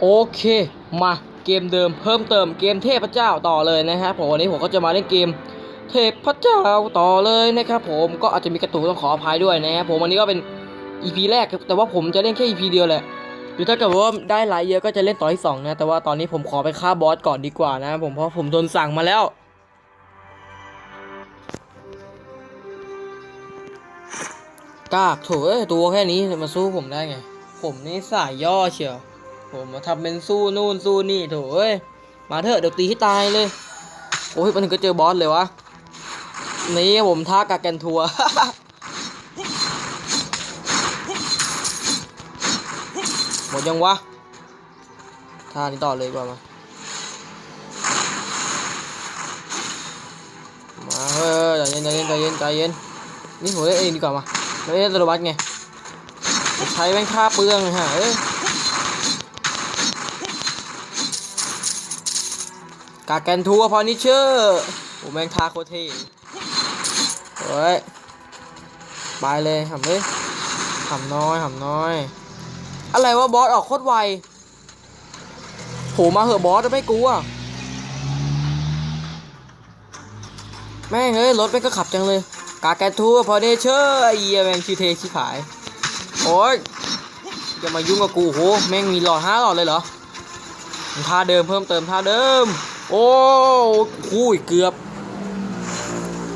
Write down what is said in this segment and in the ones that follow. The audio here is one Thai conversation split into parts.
โอเค มาเกมเดิมเพิ่มเติมเกมเทพเจ้าต่อเลยนะครับผมวันนี้ผมก็จะมาเล่นเกมเทพเจ้าต่อเลยนะครับผมก็อาจจะมีกระตุกต้องขออภัยด้วยนะครับผมวันนี้ก็เป็น EP แรกแต่ว่าผมจะเล่นแค่ EP เดียวแหละหรือถ้าเกิดว่าได้ไลค์เยอะก็จะเล่นต่อที่สองนะแต่ว่าตอนนี้ผมขอไปฆ่าบอสก่อนดีกว่านะผมเพราะผมโดนสั่งมาแล้วกากโถอยตัวแค่นี้มาสู้ผมได้ไง ผมนี่สายย่อเชียว ผมมาทำเป็นสู้นู่นสู้นี่โถเอ้ยมาเถอะเดี๋ยวตีให้ตายเลย โอ้ยมันถึงก็เจอบอสเลยวะ นี่ผมท้ากาแกนทัวหมดยังวะท่านี้ต่อเลยกว่ามา มาเฮ้ยใจเย็นใจเย็นใจเย็นใจเย็น นี่ผมเล่นเองดีกว่ามาไม่เล่นตัวบัสไง ใช้แม่งค่าเปลืองฮะเอ้ย กาแกนทัวพอนิเชอร์โอ้แมงทาโคเท่เฮ้ยไปเลยหำเลยหำน้อยหำน้อย อะไรวะบอสออกโคตรไวโหมาเหอะบอสจะไม่กลัวแม่งเฮ้ยรถแม่งก็ขับจังเลย กาแกนทัวพอนิเชอร์ไอ้เหี้ยแม่งชื่อเทชิบหายโอ้ยอย่ามายุ่งกับกูโหแม่งมีหลอดห้าหลอดเลยเหรอท่าเดิมเพิ่มเติมท่าเดิม โอ้คุยเกือบ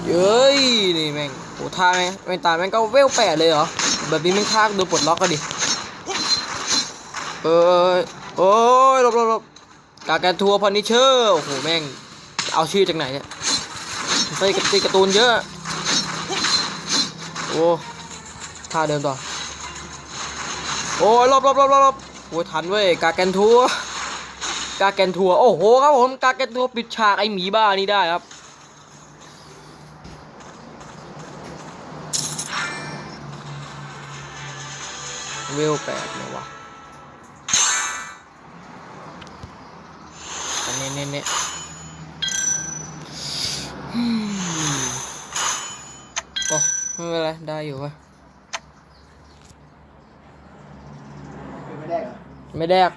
เย้ยนี่แม่งโหท่าแม่งแม่งตายแม่งก็เวลแปดเลยเหรอแบบนี้แม่งท่าโดนปลดล็อกก็ดิเอ้ยโอ้ยหลบหลบหลบกาการทัวร์พอนิเชอร์โอ้โหแม่งเอาชื่อจากไหนเนี่ยใส่กระตีการ์ตูนเยอะโอ้ท่าเดิมต่อโอ้ยหลบหลบหลบหลบหลบโอ้ยทันเว้ยกาแกนทัวร์ กาแกนทัวร์โอ้โหครับผมกาแกนทัวร์ปิดฉากไอหมีบ้านี่ได้ครับเวลแปดเนี่ยวะอันนี้เนี่ยเนี่ยอืมโอ้ไม่เป็นไรได้อยู่วะไม่ได้เหรอไม่แดก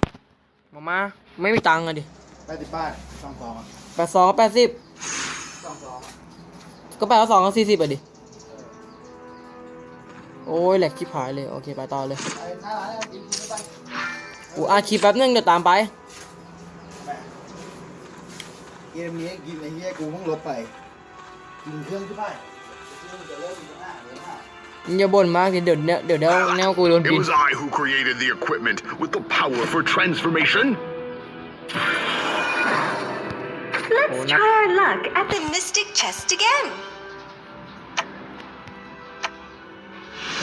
มามา ไม่มีตังค์อะดิแปดสิบบ้านสองสองอะแปดสองแปดสิบสองสองก็แปดสองก็สี่สิบอะดิ โอ้ยแหลกชิบหายเลย โอเค ไปต่อเลยไอ้หน้าร้านเนี่ยกินกินเข้าไปกูอาชีพแป๊บนึงเดี๋ยวตามไป เกมนี้กินไอ้เหี้ยกูเพิ่งลบไป กินเครื่องที่บ้านเครื่องจะเริ่มมีหน้าเลยหน้ามึงอย่าบ่นมากดิเดี๋ยวเดี๋ยวเดี๋ยวเดี๋ยวแนวกูโดน It บิน was I who created the equipment with the power for transformation. Oh, Let's not- try our luck at the Mystic Chest again.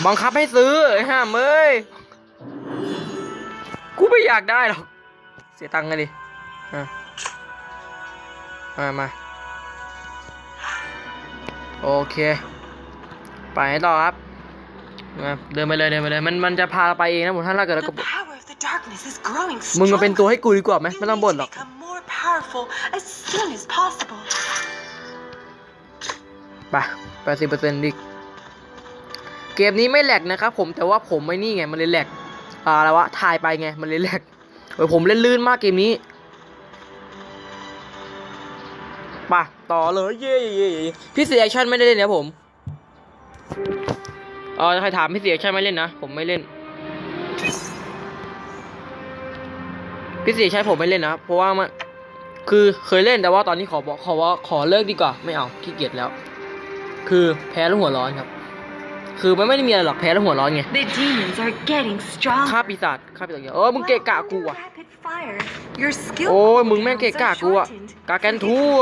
บังคับให้ซื้อไอ้ห่ามเอ้ย กูไม่อยากได้หรอก เสียตังค์กันดิอะมามา โอเค ไปต่อครับมาเดินไปเลยเดินไปเลย มันมันจะพาเราไปเองนะผมถ้าเราเกิดเรา The ก็ power of the darkness is growing มึงมา stronger. เป็นตัวให้กูดีกว่าไหม You ไม่ต้อง need บ่น to หรอก become more powerful as soon as possible. ไปแปดสิบเปอร์เซ็นต์ดิเกมนี้ไม่แหลกนะครับผมแต่ว่าผมไม่นี่ไงมันเลยแหลกอ่าอะไรวะถ่ายไปไงมันเลยแหลกเออผมเล่นลื่นมากเกมนี้ไปต่อเลยเย่เย่เย่พี่เสียแอคชั่นไม่ได้เล่นนะผมเออใครถามพี่เสียแอคชั่นไม่เล่นนะผมไม่เล่น พี่เสียใช่ผมไม่เล่นนะ เพราะว่ามันคือเคยเล่นแต่ว่าตอนนี้ขอบอกขอว่าขอเลิกดีกว่า ไม่เอาขี้เกียจแล้ว คือแพ้แล้วหัวร้อนครับ คือมันไม่ได้มีอะไรหรอกแพ้แล้วหัวร้อนไง The demons are getting strong. ฆ่าปีศาจฆ่าปีศาจเยอะเออมึงเกะกะกูอะ Rapid fire. Your skill โอ้ย cooldowns มึงแม่งเกะกะ are กูอะ shortened. กาแกนทั่ว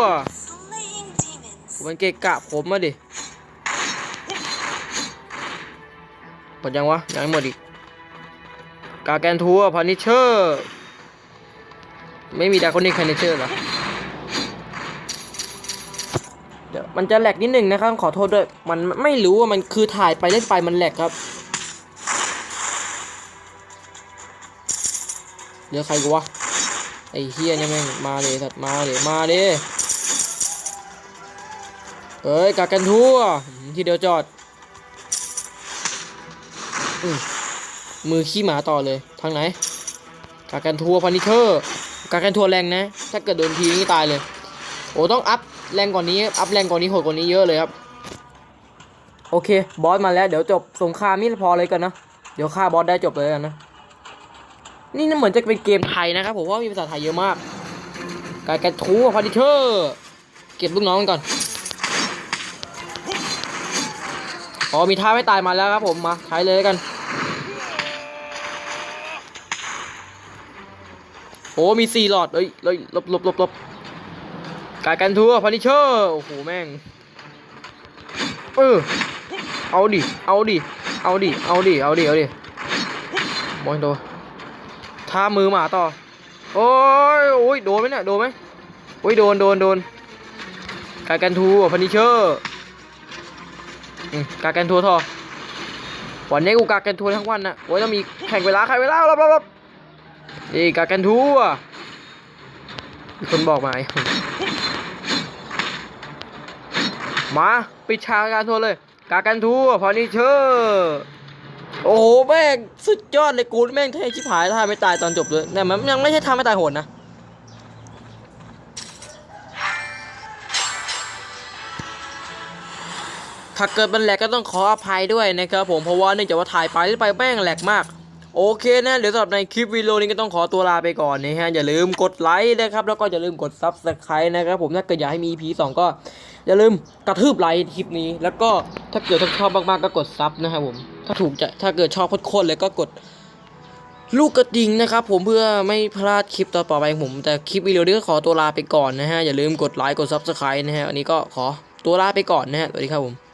Slaying demons. มันเกะกะผมมาดิหมดยังวะยังไม่หมดอีกกาแกนทัวพานิเชอร์ ไม่มีดาคอนิคพานิเชอร์เหรอเดี๋ยวมันจะแหลกนิดหนึ่งนะครับ ขอโทษด้วย มันไม่รู้ว่ามันคือถ่ายไปเล่นไปมันแหลกครับ เดี๋ยวใครกูวะ ไอ้เฮียเนี่ยแม่งมาเลยสัตว์มาเลยมาเลยเอ้ยกากันทั่ว ทีเดียวจอดอมมือขี้หมาต่อเลย ทางไหนกาแกนทัวร์พันิเชอร์ การแกนทัวร์แรงนะ ถ้าเกิดโดนทีนี่ตายเลย โอ้ต้องอัพแรงกว่านี้ อัพแรงกว่านี้โหดกว่านี้เยอะเลยครับ โอเค บอสมาแล้ว เดี๋ยวจบสงครามนี่พอเลยกันนะ เดี๋ยวฆ่าบอสได้จบเลยกันนะ นี่น่าเหมือนจะเป็นเกมไทยนะครับผมว่ามีภาษาไทยเยอะมาก กาแกนทัวร์พันิเชอร์ เก็บลูกน้องก่อน อ๋อมีท่าไม่ตายมาแล้วครับผม มาใช้เลยกัน อ้มีสี่หลอดเอ้ยเลยลบลบลบลบกากันทัวร์พันิเชอร์โอ้โหแม่งเออเอาดิเอาดิเอาดิเอาดิเอาดิเอาดิมองตัวท่ามือหมาต่อโอ้ยโอ้ยโดนไหมเนี่ยโดนไหมโอ้ยโดนโดนโดนกากันทัวร์พันิเชอร์อืมกากันทัวร์ทอวันนี้กูกากันทัวร์ทั้งวันนะโอ้ยต้องมีแข่งเวลาแข่งเวลารอบรอบรอ บนี่กากันทั่วมีคนบอกมาไอ้มาปิดฉากการทัวร์เลย กากันทั่วพอนิเชอร์โอ้โหแม่งสุดยอดเลยกูแม่งเท่ชิบหายท่าไม่ตายตอนจบเลยแต่มันยังไม่ใช่ท่าไม่ตายโหดนะถ้าเกิดมันแหลกก็ต้องขออภัยด้วยนะครับผมเพราะว่าเนื่องจากว่าถ่ายไปแล้วไปแม่งแหลกมาก โอเคนะเดี๋ยวสำหรับในคลิปวิดีโอนี้ก็ต้องขอตัวลาไปก่อนนะฮะอย่าลืมกดไลค์นะครับแล้วก็อย่าลืมกด Subscribe นะครับผมถ้าเกิดอยากให้มี EP 2ก็อย่าลืมกระทืบไลค์คลิปนี้ แล้วก็ถ้าเกิดชอบมากๆก็กดซับนะครับผมถ้าถูกใจถ้าเกิดชอบโคตรๆเลยก็กดลูกกระดิ่งนะครับผมเพื่อไม่พลาดคลิปต่อไปของผม แต่คลิปวิดีโอนี้ก็ขอตัวลาไปก่อนนะฮะอย่าลืมกดไลค์กด Subscribe นะฮะวันนี้ก็ขอตัวลาไปก่อนนะฮะสวัสดีครับผม